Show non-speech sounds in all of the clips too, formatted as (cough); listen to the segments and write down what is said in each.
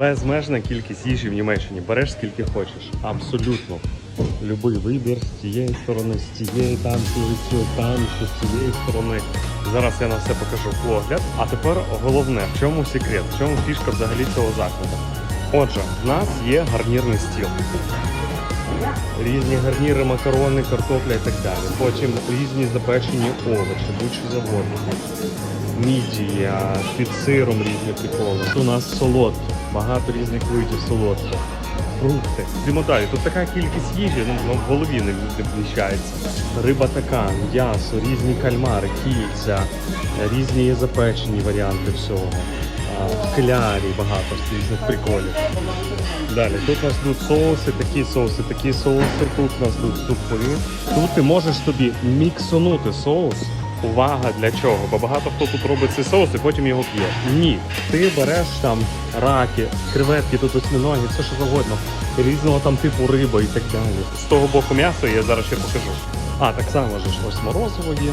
Безмежна кількість їжі в Німеччині. Береш скільки хочеш. Абсолютно. Любий вибір з цієї сторони, з цієї там, з цієї там, що з цієї сторони. Зараз я на все покажу огляд. А тепер головне, в чому секрет, в чому фішка взагалі цього закладу. Отже, в нас є гарнірний стіл. Різні гарніри, макарони, картопля і так далі. Потім різні запечені овочі, будь-що завгодно. Мідія, під сиром різні приколи. Тут у нас солодкі, багато різних видів солодких. Фрукти. Далі. Тут така кількість їжі, ну в голові не вміщається. Риба така, м'ясо, різні кальмари, кільця, різні запечені варіанти всього. Клярі багато різних приколів. Далі, тут у нас йдуть соуси, такі соуси, такі соуси, тут у нас йдуть супи. Тут ти можеш собі міксонути соус. Увага для чого? Бо багато хто тут робить цей соус і потім його п'є. Ні, ти береш там раки, креветки, тут осьминоги, все що завгодно, різного там типу риби і так далі. З того боку м'ясо я зараз ще покажу. А, так само ж ось морозиво є.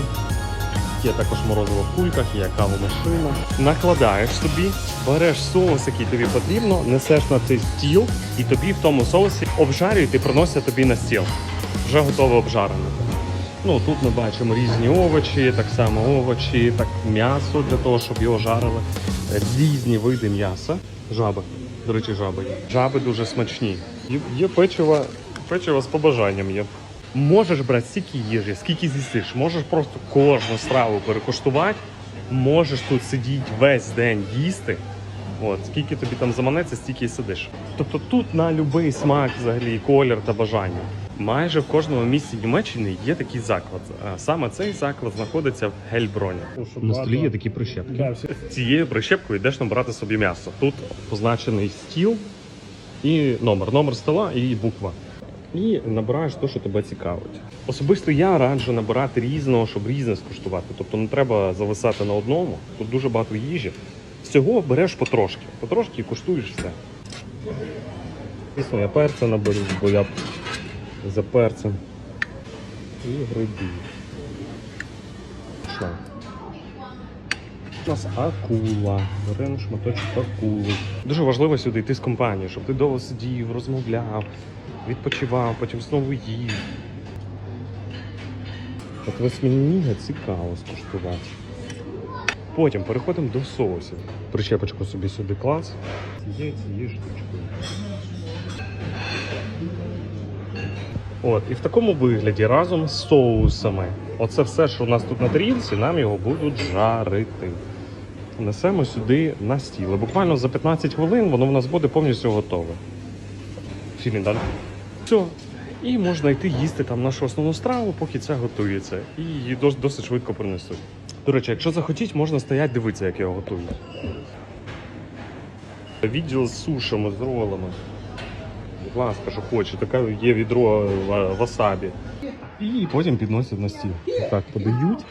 Є також морозиво в кульках, є кавомашина. Накладаєш собі, береш соус, який тобі потрібно, несеш на цей стіл, і тобі в тому соусі обжарюють і приносять тобі на стіл. Вже готове обжарене. Ну тут ми бачимо різні овочі, так само овочі, так м'ясо для того, щоб його жарили. Різні види м'яса. Жаби. До речі, жаби є. Жаби дуже смачні. Є печиво, печиво з побажанням є. Можеш брати стільки їжі, скільки з'їсиш, можеш просто кожну страву перекуштувати, можеш тут сидіти весь день їсти. От, скільки тобі там заманеться, стільки і сидиш. Тобто тут на будь-який смак, взагалі, колір та бажання. Майже в кожному місці Німеччини є такий заклад. А Саме цей заклад знаходиться в Гельброні. На столі є такі прищепки. Цією прищепкою йдеш набрати собі м'ясо. Тут позначений стіл і номер, номер стола і буква. І набираєш те, що тебе цікавить. Особисто я раджу набирати різного, щоб різне скуштувати. Тобто не треба зависати на одному. Тут дуже багато їжі. Всього береш потрошки. Потрошки і куштуєш все. Звісно, я перця наберу, бо я за перцем. І грибів. Що? У нас акула. Беремо шматочок акули. Дуже важливо сюди йти з компанією, щоб ти довго сидів, розмовляв, відпочивав, потім знову їв. От восьминіга цікаво скуштувати. Потім переходимо до соусів. Прищепочку собі сюди клас. Цією цією штучкою. От, і в такому вигляді разом з соусами. Оце все, що у нас тут на тарілці, нам його будуть жарити. Несемо сюди на стіл. Буквально за 15 хвилин воно в нас буде повністю готове. Філін далі. Все. І можна йти їсти там нашу основну страву, поки це готується. І її досить швидко принесуть. До речі, якщо захотіть, можна стояти дивитися, як його готують. Відділ з сушами, з ролами. Будь ласка, що хоче, таке є відро ва- васабі. І потім підносять на стіл. Так, подають,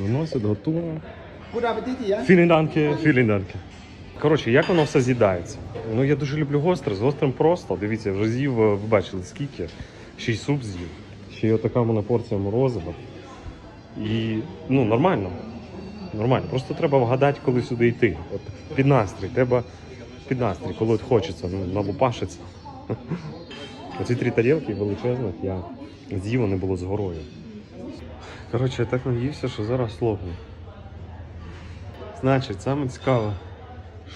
виносять, готово. Guten Appetit, ja? Філінданки, філінданки. Коротше, як воно все з'їдається? Ну я дуже люблю гостре, з гострим просто. Дивіться, вже з'їв, ви бачили скільки. Ще й суп з'їв. Ще й отака мене порція морозива. І ну, нормально. Нормально. Просто треба вгадати, коли сюди йти. От під настрій. Треба під настрій, коли от хочеться, ну, налупашиться. (laughs) Оці три тарілки величезних я з'їв, вони було з горою. Коротше, я так наївся, що зараз лопну. Значить, саме цікаве,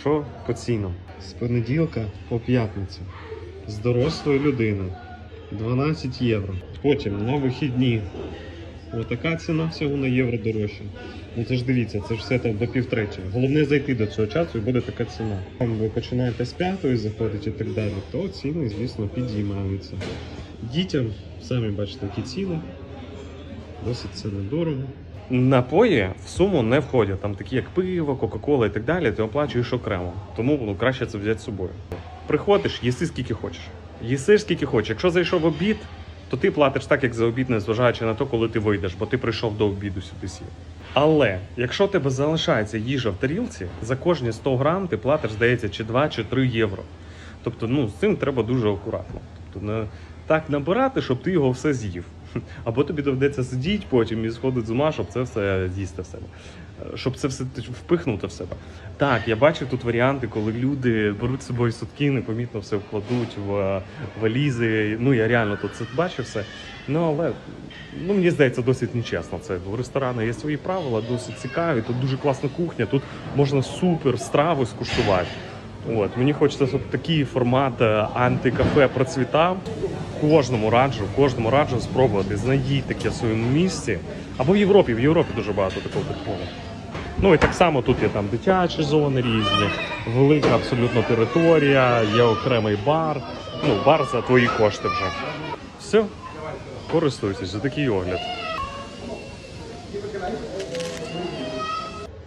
що по цінам. З понеділка по п'ятницю. З дорослою людиною 12 євро. Потім на вихідні. Отака ціна всього на євро дорожча. Ну це ж дивіться, це ж все там до півтретього. Головне зайти до цього часу і буде така ціна. Там ви починаєте з п'ятої заходити і так далі, то ціни, звісно, підіймаються. Дітям, самі бачите, які ціни. Досить це недорого. Напої в суму не входять. Там такі, як пиво, Кока-Кола і так далі, ти оплачуєш окремо. Тому ну, краще це взяти з собою. Приходиш, їси скільки хочеш. Їсиш скільки хочеш. Якщо зайшов обід, то ти платиш так, як за обід, незважаючи на те, коли ти вийдеш, бо ти прийшов до обіду сюди сів. Але якщо тебе залишається їжа в тарілці, за кожні 100 грам ти платиш, здається, чи 2, чи 3 євро. Тобто, ну, з цим треба дуже акуратно. Тобто, не так набирати, щоб ти його все з'їв. (laughs) Або тобі доведеться сидіти потім і сходити з ума, щоб це все з'їсти в себе. е, щоб це все впихнути в себе. Так, я бачу тут варіанти, коли люди беруть з собою сутки, непомітно все вкладуть в е, валізи. Ну я реально тут це бачу все. Ну але ну мені здається, досить нечесно. Це в ресторани є свої правила, досить цікаві. Тут дуже класна кухня. Тут можна супер страви скуштувати. От мені хочеться, щоб такий формат е, антикафе процвітав. Кожному раджу, кожному раджу спробувати. Знайдіть таке в своєму місці. Або в Європі. В Європі дуже багато такого такого. Ну і так само тут є там дитячі зони різні, велика абсолютно територія, є окремий бар. Ну, бар за твої кошти вже. Все, користуйтесь за такий огляд.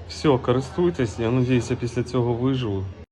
Все, користуйтесь. Я сподіваюся, після цього виживу.